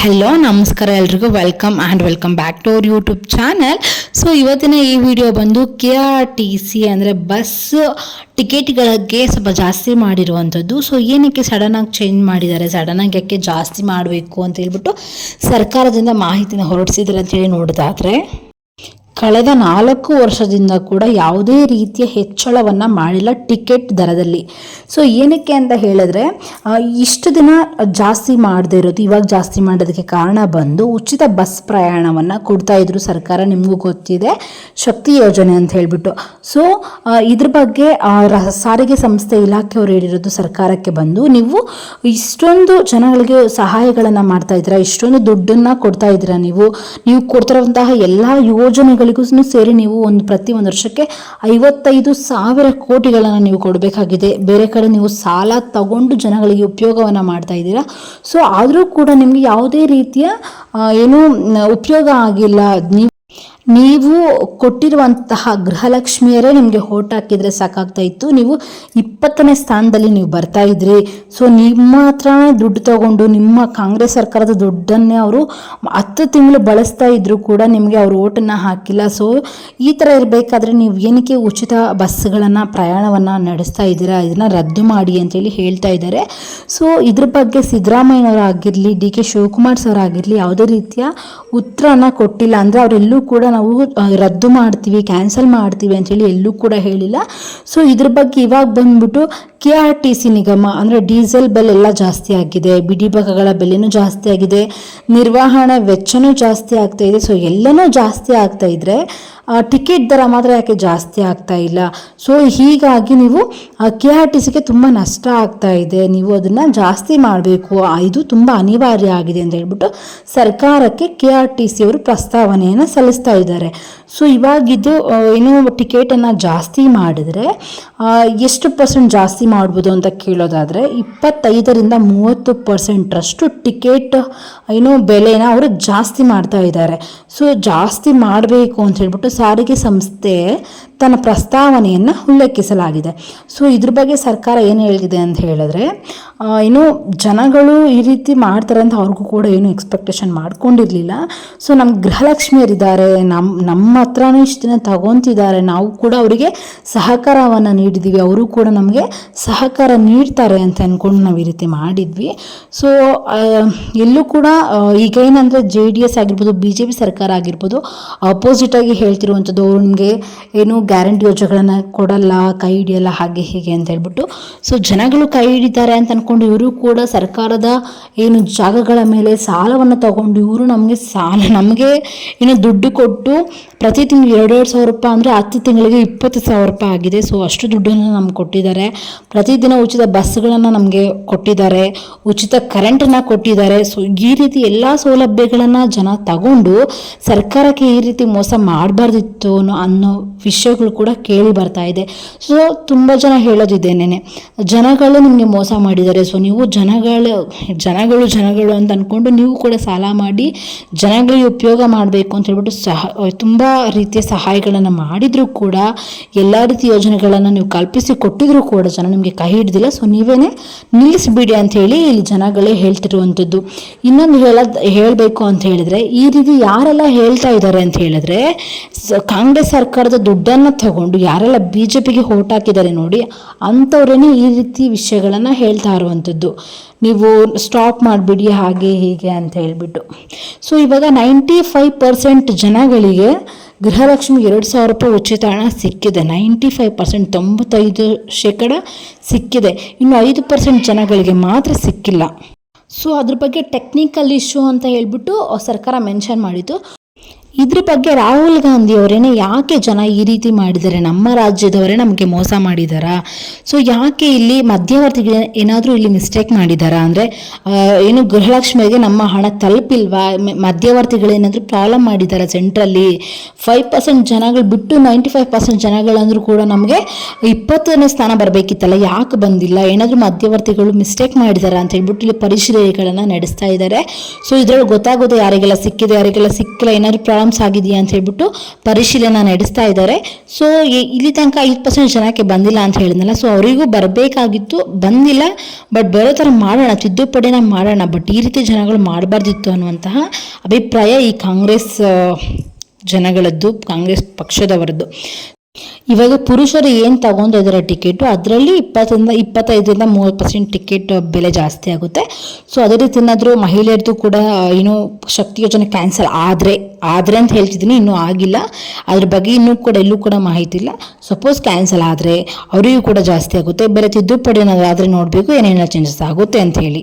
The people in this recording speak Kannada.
ಹಲೋ ನಮಸ್ಕಾರ ಎಲ್ರಿಗೂ. Welcome and welcome back to our YouTube channel so ಇವತ್ತಿನ ಈ ವಿಡಿಯೋ ಬಂದು ಕೆ ಆರ್ ಟಿ ಸಿ ಅಂದರೆ ಬಸ್ ಟಿಕೆಟ್ಗಳಿಗೆ ಸ್ವಲ್ಪ ಜಾಸ್ತಿ ಮಾಡಿರುವಂಥದ್ದು. ಸೊ ಏನಕ್ಕೆ ಸಡನ್ನಾಗಿ ಚೇಂಜ್ ಮಾಡಿದ್ದಾರೆ? ಸಡನ್ನಾಗಿ ಯಾಕೆ ಜಾಸ್ತಿ ಮಾಡಬೇಕು ಅಂತ ಹೇಳ್ಬಿಟ್ಟು ಸರ್ಕಾರದಿಂದ ಮಾಹಿತಿನ ಹೊರಡಿಸಿದ್ದಾರೆ ಅಂತೇಳಿ ನೋಡೋದಾದರೆ ಕಳೆದ ನಾಲ್ಕು ವರ್ಷದಿಂದ ಕೂಡ ಯಾವುದೇ ರೀತಿಯ ಹೆಚ್ಚಳವನ್ನು ಮಾಡಿಲ್ಲ ಟಿಕೆಟ್ ದರದಲ್ಲಿ. ಸೊ ಏನಕ್ಕೆ ಅಂತ ಹೇಳಿದ್ರೆ ಇಷ್ಟು ದಿನ ಜಾಸ್ತಿ ಮಾಡದೇ ಇರೋದು, ಇವಾಗ ಜಾಸ್ತಿ ಮಾಡೋದಕ್ಕೆ ಕಾರಣ ಬಂದು ಉಚಿತ ಬಸ್ ಪ್ರಯಾಣವನ್ನು ಕೊಡ್ತಾ ಇದ್ರು ಸರ್ಕಾರ, ನಿಮಗೂ ಗೊತ್ತಿದೆ, ಶಕ್ತಿ ಯೋಜನೆ ಅಂತ ಹೇಳಿಬಿಟ್ಟು. ಸೊ ಇದ್ರ ಬಗ್ಗೆ ಸಾರಿಗೆ ಸಂಸ್ಥೆ ಇಲಾಖೆಯವರು ಹೇಳಿರೋದು ಸರ್ಕಾರಕ್ಕೆ ಬಂದು, ನೀವು ಇಷ್ಟೊಂದು ಜನಗಳಿಗೆ ಸಹಾಯಗಳನ್ನು ಮಾಡ್ತಾ ಇದ್ದೀರಾ, ಇಷ್ಟೊಂದು ದುಡ್ಡನ್ನು ಕೊಡ್ತಾ ಇದ್ದೀರಾ ನೀವು ನೀವು ಕೊಡ್ತಿರುವಂತಹ ಎಲ್ಲ ಯೋಜನೆಗಳಿಗೂ ಸೇರಿ ನೀವು ಒಂದು ಪ್ರತಿ ಒಂದು ವರ್ಷಕ್ಕೆ ಐವತ್ತೈದು ಸಾವಿರ ಕೋಟಿಗಳನ್ನು ನೀವು ಕೊಡಬೇಕಾಗಿದೆ. ಬೇರೆ ಕಡೆ ನೀವು ಸಾಲ ತಗೊಂಡು ಜನಗಳಿಗೆ ಉಪಯೋಗವನ್ನು ಮಾಡ್ತಾ ಇದ್ದೀರಾ. ಸೊ ಆದರೂ ಕೂಡ ನಿಮಗೆ ಯಾವುದೇ ರೀತಿಯ ಏನು ಉಪಯೋಗ ಆಗಿಲ್ಲ. ನೀವು ನೀವು ಕೊಟ್ಟಿರುವಂತಹ ಗೃಹಲಕ್ಷ್ಮಿಯರೇ ನಿಮಗೆ ಹೋಟ್ ಹಾಕಿದರೆ ಸಾಕಾಗ್ತಾ ಇತ್ತು. ನೀವು ಇಪ್ಪತ್ತನೇ ಸ್ಥಾನದಲ್ಲಿ ನೀವು ಬರ್ತಾ ಇದ್ರಿ. ಸೊ ನಿಮ್ಮ ಹತ್ರನೇ ದುಡ್ಡು ತಗೊಂಡು ನಿಮ್ಮ ಕಾಂಗ್ರೆಸ್ ಸರ್ಕಾರದ ದುಡ್ಡನ್ನೇ ಅವರು ಹತ್ತು ತಿಂಗಳು ಬಳಸ್ತಾ ಇದ್ರೂ ಕೂಡ ನಿಮಗೆ ಅವರು ಓಟನ್ನು ಹಾಕಿಲ್ಲ. ಸೊ ಈ ಥರ ಇರಬೇಕಾದ್ರೆ ನೀವು ಏನಕ್ಕೆ ಉಚಿತ ಬಸ್ಗಳನ್ನು ಪ್ರಯಾಣವನ್ನು ನಡೆಸ್ತಾ ಇದ್ದೀರಾ? ಇದನ್ನು ರದ್ದು ಮಾಡಿ ಅಂತೇಳಿ ಹೇಳ್ತಾ ಇದ್ದಾರೆ. ಸೊ ಇದ್ರ ಬಗ್ಗೆ ಸಿದ್ದರಾಮಯ್ಯನವರಾಗಿರಲಿ ಡಿ ಕೆ ಶಿವಕುಮಾರ್ ಸರ್ ಆಗಿರಲಿ ಯಾವುದೇ ರೀತಿಯ ಉತ್ತರನ ಕೊಟ್ಟಿಲ್ಲ. ಅಂದರೆ ಅವರೆಲ್ಲೂ ಕೂಡ ನಾವು ರದ್ದು ಮಾಡ್ತೀವಿ ಕ್ಯಾನ್ಸಲ್ ಮಾಡ್ತೀವಿ ಅಂತೇಳಿ ಎಲ್ಲೂ ಕೂಡ ಹೇಳಿಲ್ಲ. ಸೊ ಇದ್ರ ಬಗ್ಗೆ ಇವಾಗ ಬಂದ್ಬಿಟ್ಟು ಕೆ ಆರ್ ಟಿ ಸಿ ನಿಗಮ ಅಂದರೆ ಡೀಸೆಲ್ ಬೆಲೆ ಎಲ್ಲ ಜಾಸ್ತಿ ಆಗಿದೆ, ಬಿಡಿ ಭಾಗಗಳ ಬೆಲೆನೂ ಜಾಸ್ತಿ ಆಗಿದೆ, ನಿರ್ವಹಣಾ ವೆಚ್ಚನೂ ಜಾಸ್ತಿ ಆಗ್ತಾ ಇದೆ. ಸೊ ಎಲ್ಲನೂ ಜಾಸ್ತಿ ಆಗ್ತಾ ಇದ್ರೆ ಟಿಕೆಟ್ ದರ ಮಾತ್ರ ಯಾಕೆ ಜಾಸ್ತಿ ಆಗ್ತಾ ಇಲ್ಲ? ಸೊ ಹೀಗಾಗಿ ನೀವು ಕೆ ಆರ್ ಟಿ ಸಿಗೆ ತುಂಬ ನಷ್ಟ ಆಗ್ತಾ ಇದೆ. ನೀವು ಅದನ್ನು ಜಾಸ್ತಿ ಮಾಡಬೇಕು. ಇದು ತುಂಬ ಅನಿವಾರ್ಯ ಆಗಿದೆ ಅಂತ ಹೇಳ್ಬಿಟ್ಟು ಸರ್ಕಾರಕ್ಕೆ ಕೆ ಆರ್ ಟಿ ಸಿ ಅವರು ಪ್ರಸ್ತಾವನೆಯನ್ನು ಸಲ್ಲಿಸ್ತಾ ಇದ್ದಾರೆ. ಸೊ ಇವಾಗಿದ್ದು ಏನು ಟಿಕೆಟನ್ನು ಜಾಸ್ತಿ ಮಾಡಿದರೆ ಎಷ್ಟು ಪರ್ಸೆಂಟ್ ಜಾಸ್ತಿ ಮಾಡ್ಬೋದು ಅಂತ ಕೇಳೋದಾದರೆ ಇಪ್ಪತ್ತೈದರಿಂದ ಮೂವತ್ತು ಪರ್ಸೆಂಟ್ರಷ್ಟು ಟಿಕೆಟ್, ಏನು ಬೆಲೆನ ಅವರು ಜಾಸ್ತಿ ಮಾಡ್ತಾ ಇದ್ದಾರೆ. ಸೊ ಜಾಸ್ತಿ ಮಾಡಬೇಕು ಅಂತ ಹೇಳ್ಬಿಟ್ಟು ಸಾರಿಗೆ ಸಂಸ್ಥೆ ತನ್ನ ಪ್ರಸ್ತಾವನೆಯನ್ನು ಉಲ್ಲೇಖಿಸಲಾಗಿದೆ. ಸೊ ಇದ್ರ ಬಗ್ಗೆ ಸರ್ಕಾರ ಏನು ಹೇಳಿದೆ ಅಂತ ಹೇಳಿದ್ರೆ ಏನು ಜನಗಳು ಈ ರೀತಿ ಮಾಡ್ತಾರೆ ಅಂತ ಅವ್ರಿಗೂ ಕೂಡ ಏನು ಎಕ್ಸ್ಪೆಕ್ಟೇಷನ್ ಮಾಡ್ಕೊಂಡಿರಲಿಲ್ಲ. ಸೊ ನಮ್ಮ ಗೃಹಲಕ್ಷ್ಮಿಯರಿದ್ದಾರೆ ನಮ್ಮ ನಮ್ಮ ಹತ್ರನೂ ಇಷ್ಟು ದಿನ ತಗೊತಿದ್ದಾರೆ, ನಾವು ಕೂಡ ಅವರಿಗೆ ಸಹಕಾರವನ್ನು ನೀಡಿದ್ದೀವಿ ಅವರು ಕೂಡ ನಮಗೆ ಸಹಕಾರ ನೀಡ್ತಾರೆ ಅಂತ ಅಂದ್ಕೊಂಡು ನಾವು ಈ ರೀತಿ ಮಾಡಿದ್ವಿ. ಸೊ ಎಲ್ಲೂ ಕೂಡ ಈಗ ಏನಂದರೆ ಜೆ ಡಿ ಎಸ್ ಆಗಿರ್ಬೋದು ಬಿ ಜೆ ಪಿ ಸರ್ಕಾರ ಆಗಿರ್ಬೋದು ಅಪೋಸಿಟಾಗಿ ಹೇಳ್ತಿರುವಂಥದ್ದು ಅವ್ರಿಗೆ ಏನು ಗ್ಯಾರಂಟಿ ಯೋಜನೆಗಳನ್ನು ಕೊಡಲ್ಲ, ಕೈ ಹಿಡಿಯಲ್ಲ, ಹಾಗೆ ಹೀಗೆ ಅಂತ ಹೇಳ್ಬಿಟ್ಟು. ಸೊ ಜನಗಳು ಕೈ ಹಿಡಿತಾರೆ ಅಂತ ಅಂದ್ಕೊಂಡು ಇವರು ಕೂಡ ಸರ್ಕಾರದ ಏನು ಜಾಗಗಳ ಮೇಲೆ ಸಾಲವನ್ನು ತಗೊಂಡು ಇವರು ನಮಗೆ ಸಾಲ, ನಮಗೆ ಏನು ದುಡ್ಡು ಕೊಟ್ಟು ಪ್ರತಿ ತಿಂಗಳು ಎರಡೆರಡು ಸಾವಿರ ರೂಪಾಯಿ ಅಂದರೆ ಹತ್ತು ತಿಂಗಳಿಗೆ ಇಪ್ಪತ್ತು ಸಾವಿರ ರೂಪಾಯಿ ಆಗಿದೆ. ಸೊ ಅಷ್ಟು ದುಡ್ಡನ್ನು ನಮ್ಗೆ ಕೊಟ್ಟಿದ್ದಾರೆ. ಪ್ರತಿದಿನ ಉಚಿತ ಬಸ್ಗಳನ್ನು ನಮಗೆ ಕೊಟ್ಟಿದ್ದಾರೆ. ಉಚಿತ ಕರೆಂಟನ್ನು ಕೊಟ್ಟಿದ್ದಾರೆ. ಸೊ ಈ ರೀತಿ ಎಲ್ಲ ಸೌಲಭ್ಯಗಳನ್ನು ಜನ ತಗೊಂಡು ಸರ್ಕಾರಕ್ಕೆ ಈ ರೀತಿ ಮೋಸ ಮಾಡಬಾರ್ದಿತ್ತು ಅನ್ನೋ ಅನ್ನೋ ವಿಷಯಗಳು ಕೂಡ ಕೇಳಿ ಬರ್ತಾ ಇದೆ. ಸೊ ತುಂಬ ಜನ ಹೇಳೋದಿದ್ದೇನೆ ಜನಗಳು ನಿಮಗೆ ಮೋಸ ಮಾಡಿದ್ದಾರೆ. ಸೊ ನೀವು ಜನಗಳು ಜನಗಳು ಜನಗಳು ಅಂತ ಅಂದ್ಕೊಂಡು ನೀವು ಕೂಡ ಸಾಲ ಮಾಡಿ ಜನಗಳಿಗೆ ಉಪಯೋಗ ಮಾಡಬೇಕು ಅಂತ ಹೇಳ್ಬಿಟ್ಟು ಸಹ, ತುಂಬ ರೀತಿಯ ಸಹಾಯಗಳನ್ನು ಮಾಡಿದರೂ ಕೂಡ, ಎಲ್ಲ ರೀತಿ ಯೋಜನೆಗಳನ್ನು ನೀವು ಕಲ್ಪಿಸಿ ಕೊಟ್ಟಿದ್ರೂ ಕೂಡ ಜನ ನಿಮಗೆ ಕೈ ಹಿಡ್ದಿಲ್ಲ. ಸೊ ನೀವೇನೆ ನಿಲ್ಲಿಸಿಬಿಡಿ ಅಂತ ಹೇಳಿ ಇಲ್ಲಿ ಜನಗಳೇ ಹೇಳ್ತಿರುವಂಥದ್ದು. ಇನ್ನೊಂದು ಹೇಳ, ಹೇಳಬೇಕು ಅಂತ ಹೇಳಿದ್ರೆ, ಈ ರೀತಿ ಯಾರೆಲ್ಲ ಹೇಳ್ತಾ ಇದ್ದಾರೆ ಅಂತ ಹೇಳಿದ್ರೆ ಕಾಂಗ್ರೆಸ್ ಸರ್ಕಾರದ ದುಡ್ಡನ್ನು ತಗೊಂಡು ಯಾರೆಲ್ಲ ಬಿ ಜೆ ಪಿಗೆ ಓಟ್ ಹಾಕಿದ್ದಾರೆ ನೋಡಿ, ಅಂಥವ್ರೇನೆ ಈ ರೀತಿ ವಿಷಯಗಳನ್ನು ಹೇಳ್ತಾ ಇರುವಂಥದ್ದು. ನೀವು ಸ್ಟಾಪ್ ಮಾಡಿಬಿಡಿ ಹಾಗೆ ಹೀಗೆ ಅಂತ ಹೇಳಿಬಿಟ್ಟು. ಸೊ ಇವಾಗ ನೈಂಟಿ ಫೈವ್ ಪರ್ಸೆಂಟ್ ಜನಗಳಿಗೆ ಗೃಹಲಕ್ಷ್ಮಿ ಎರಡು ಸಾವಿರ ರೂಪಾಯಿ ಉಚಿತ ಹಣ ಸಿಕ್ಕಿದೆ. ನೈಂಟಿ ಫೈವ್ ಪರ್ಸೆಂಟ್ ತೊಂಬತ್ತೈದು ಶೇಕಡ ಸಿಕ್ಕಿದೆ. ಇನ್ನು ಐದು ಪರ್ಸೆಂಟ್ ಜನಗಳಿಗೆ ಮಾತ್ರ ಸಿಕ್ಕಿಲ್ಲ. ಸೊ ಅದ್ರ ಬಗ್ಗೆ ಟೆಕ್ನಿಕಲ್ ಇಶ್ಯೂ ಅಂತ ಹೇಳ್ಬಿಟ್ಟು ಸರ್ಕಾರ ಮೆನ್ಷನ್ ಮಾಡಿದ್ದು. ಇದ್ರ ಬಗ್ಗೆ ರಾಹುಲ್ ಗಾಂಧಿ ಅವರೇನೆ ಯಾಕೆ ಜನ ಈ ರೀತಿ ಮಾಡಿದ್ದಾರೆ? ನಮ್ಮ ರಾಜ್ಯದವರೇ ನಮಗೆ ಮೋಸ ಮಾಡಿದಾರಾ? ಸೊ ಯಾಕೆ ಇಲ್ಲಿ ಮಧ್ಯವರ್ತಿಗಳು ಏನಾದರೂ ಇಲ್ಲಿ ಮಿಸ್ಟೇಕ್ ಮಾಡಿದಾರಾ? ಅಂದರೆ ಏನು ಗೃಹಲಕ್ಷ್ಮಿಗೆ ನಮ್ಮ ಹಣ ತಲುಪಿಲ್ವಾ? ಮಧ್ಯವರ್ತಿಗಳು ಮಧ್ಯವರ್ತಿಗಳೇನಾದರೂ ಪ್ರಾಬ್ಲಮ್ ಮಾಡಿದಾರಾ ಸೆಂಟ್ರಲ್ಲಿ ಫೈವ್ ಪರ್ಸೆಂಟ್ ಜನಗಳು ಬಿಟ್ಟು ನೈಂಟಿ ಫೈವ್ ಪರ್ಸೆಂಟ್ ಜನಗಳಂದ್ರೂ ಕೂಡ ನಮಗೆ ಇಪ್ಪತ್ತನೇ ಸ್ಥಾನ ಬರಬೇಕಿತ್ತಲ್ಲ, ಯಾಕೆ ಬಂದಿಲ್ಲ? ಏನಾದರೂ ಮಧ್ಯವರ್ತಿಗಳು ಮಿಸ್ಟೇಕ್ ಮಾಡಿದಾರಾ ಅಂತ ಹೇಳ್ಬಿಟ್ಟು ಇಲ್ಲಿ ಪರಿಶೀಲನೆಗಳನ್ನು ನಡೆಸ್ತಾ ಇದ್ದಾರೆ ಸೊ ಇದ್ರಲ್ಲಿ ಗೊತ್ತಾಗೋದು ಯಾರಿಗೆಲ್ಲ ಸಿಕ್ಕಿದೆ, ಯಾರಿಗೆಲ್ಲ ಸಿಕ್ಕಿಲ್ಲ, ಏನಾದರೂ ಪ್ರಾಬ್ಲಮ್ ಪ್ರಾಬ್ಲಮ್ಸ್ ಆಗಿದೆಯಾ ಅಂತ ಹೇಳ್ಬಿಟ್ಟು ಪರಿಶೀಲನೆ ನಡೆಸ್ತಾ ಇದ್ದಾರೆ. ಸೊ ಇಲ್ಲಿ ತನಕ ಐದು ಪರ್ಸೆಂಟ್ ಜನಕ್ಕೆ ಬಂದಿಲ್ಲ ಅಂತ ಹೇಳಿದ್ನಲ್ಲ. ಸೊ ಅವರಿಗೂ ಬರಬೇಕಾಗಿತ್ತು. ಬಂದಿಲ್ಲ. ಬಟ್ ಬರೋ ಥರ ಮಾಡೋಣ, ತಿದ್ದುಪಡಿನ ಮಾಡೋಣ. ಬಟ್ ಈ ರೀತಿ ಜನಗಳು ಮಾಡಬಾರ್ದಿತ್ತು ಅನ್ನುವಂತಹ ಅಭಿಪ್ರಾಯ ಈ ಕಾಂಗ್ರೆಸ್ ಜನಗಳದ್ದು, ಕಾಂಗ್ರೆಸ್ ಪಕ್ಷದವರದ್ದು. ಇವಾಗ ಪುರುಷರು ಏನು ತಗೊಂಡಿದ್ದಾರೆ ಟಿಕೆಟು ಅದರಲ್ಲಿ ಇಪ್ಪತ್ತರಿಂದ ಇಪ್ಪತ್ತೈದರಿಂದ ಮೂವತ್ತು ಪರ್ಸೆಂಟ್ ಟಿಕೆಟ್ ಬೆಲೆ ಜಾಸ್ತಿ ಆಗುತ್ತೆ. ಸೊ ಅದೇ ರೀತಿ ಏನಾದರೂ ಮಹಿಳೆಯರದು ಕೂಡ ಏನು ಶಕ್ತಿ ಯೋಜನೆ ಕ್ಯಾನ್ಸಲ್ ಆದರೆ ಆದರೆ ಅಂತ ಹೇಳ್ತಿದ್ದೀನಿ, ಇನ್ನೂ ಆಗಿಲ್ಲ. ಅದ್ರ ಬಗ್ಗೆ ಇನ್ನೂ ಕೂಡ, ಎಲ್ಲೂ ಕೂಡ ಮಾಹಿತಿ ಇಲ್ಲ. ಸಪೋಸ್ ಕ್ಯಾನ್ಸಲ್ ಆದರೆ, ಅವರಿಗೂ ಕೂಡ ಜಾಸ್ತಿ ಆಗುತ್ತೆ. ಬೇರೆ ತಿದ್ದುಪಡಿ ಏನಾದರೂ ಆದರೆ ನೋಡಬೇಕು, ಏನೇನೆಲ್ಲ ಚೇಂಜಸ್ ಆಗುತ್ತೆ ಅಂತ ಹೇಳಿ.